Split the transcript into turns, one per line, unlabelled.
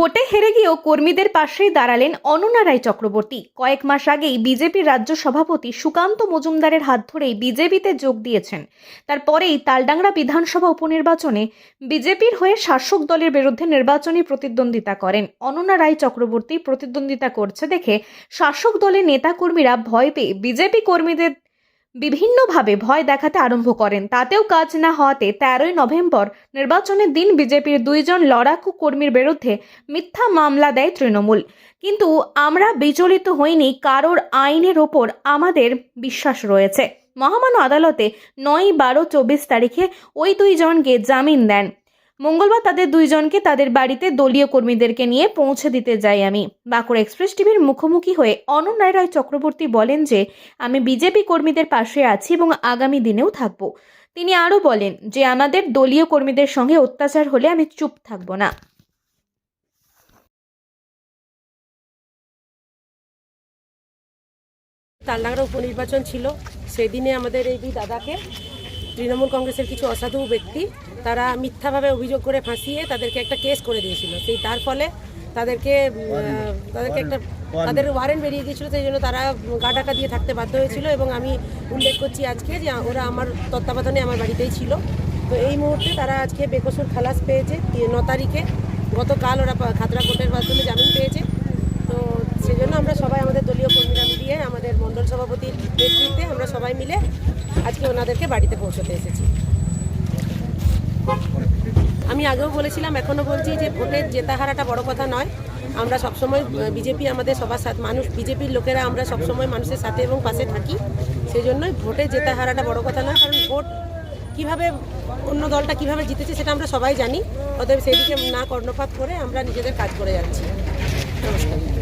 ভোটে হেরে গিয়েও কর্মীদের পাশেই দাঁড়ালেন অনন্যা রায় চক্রবর্তী। কয়েক মাস আগেই বিজেপির রাজ্য সভাপতি সুকান্ত মজুমদারের হাত ধরেই বিজেপিতে যোগ দিয়েছেন। তারপরেই তালডাংরা বিধানসভা উপনির্বাচনে বিজেপির হয়ে শাসক দলের বিরুদ্ধে নির্বাচনী প্রতিদ্বন্দ্বিতা করেন। অনন্যা রায় চক্রবর্তী প্রতিদ্বন্দ্বিতা করছে দেখে শাসক দলের নেতাকর্মীরা ভয় পেয়ে বিজেপি কর্মীদের বিভিন্নভাবে ভয় দেখাতে আরম্ভ করেন। তাতেও কাজ না হওয়াতে তেরোই নভেম্বর নির্বাচনের দিন বিজেপির দুইজন লড়াকু কর্মীর বিরুদ্ধে মিথ্যা মামলা দেয় তৃণমূল। কিন্তু আমরা বিচলিত হইনি, কারোর আইনের ওপর আমাদের বিশ্বাস রয়েছে। মহামান্য আদালতে নয় বারো চব্বিশ তারিখে ওই দুইজনকে জামিন দেন। মঙ্গলবার তাদের দুইজনকে তাদের বাড়িতে দলীয় কর্মীদেরকে নিয়ে পৌঁছে দিতে যাই আমি। বাঁকুড়া এক্সপ্রেস টিভির মুখোমুখি হয়ে অনন্যায় রায় চক্রবর্তী বলেন যে, আমি বিজেপি কর্মীদের পাশে আছি এবং আগামী দিনেও থাকব। তিনি আরও বলেন যে, আমাদের দলীয় কর্মীদের সঙ্গে অত্যাচার হলে আমি চুপ থাকব না।
তালডাংরা উপনির্বাচন ছিল। সেদিনে আমাদের এই দাদাকে তৃণমূল কংগ্রেসের কিছু অসাধু ব্যক্তি তারা মিথ্যাভাবে অভিযোগ করে ফাঁসিয়ে তাদেরকে একটা কেস করে দিয়েছিল। সেই তার ফলে তাদেরকে তাদেরকে একটা তাদের ওয়ারেন্ট বেরিয়ে গিয়েছিল সেই জন্য তারা গা টাকা দিয়ে থাকতে বাধ্য হয়েছিল এবং আমি উল্লেখ করছি আজকে যে ওরা আমার তত্ত্বাবধানে আমার বাড়িতেই ছিল। তো এই মুহূর্তে তারা আজকে বেকসুর খালাস পেয়েছে ন তারিখে। গতকাল ওরা খাতরা কোর্টের মাধ্যমে জামিন পেয়েছে তো সেই জন্য আমরা সবাই আমাদের দলীয় কর্মীরা মিলিয়ে আমাদের নেতৃত্বে আমরা সবাই মিলে আজকে ওনাদেরকে বাড়িতে পৌঁছতে এসেছি। আমি আগেও বলেছিলাম, এখনও বলছি যে ভোটের জেতা হারাটা বড় কথা নয়। আমরা সবসময় বিজেপি আমাদের সবার সাথে মানুষ, বিজেপির লোকেরা আমরা সবসময় মানুষের সাথে এবং পাশে থাকি। সেই জন্যই ভোটে জেতা হারাটা বড় কথা নয়, কারণ ভোট কীভাবে অন্য দলটা কীভাবে জিতেছে সেটা আমরা সবাই জানি। অতএব সেদিকে না কর্ণপাত করে আমরা নিজেদের কাজ করে যাচ্ছি। নমস্কার।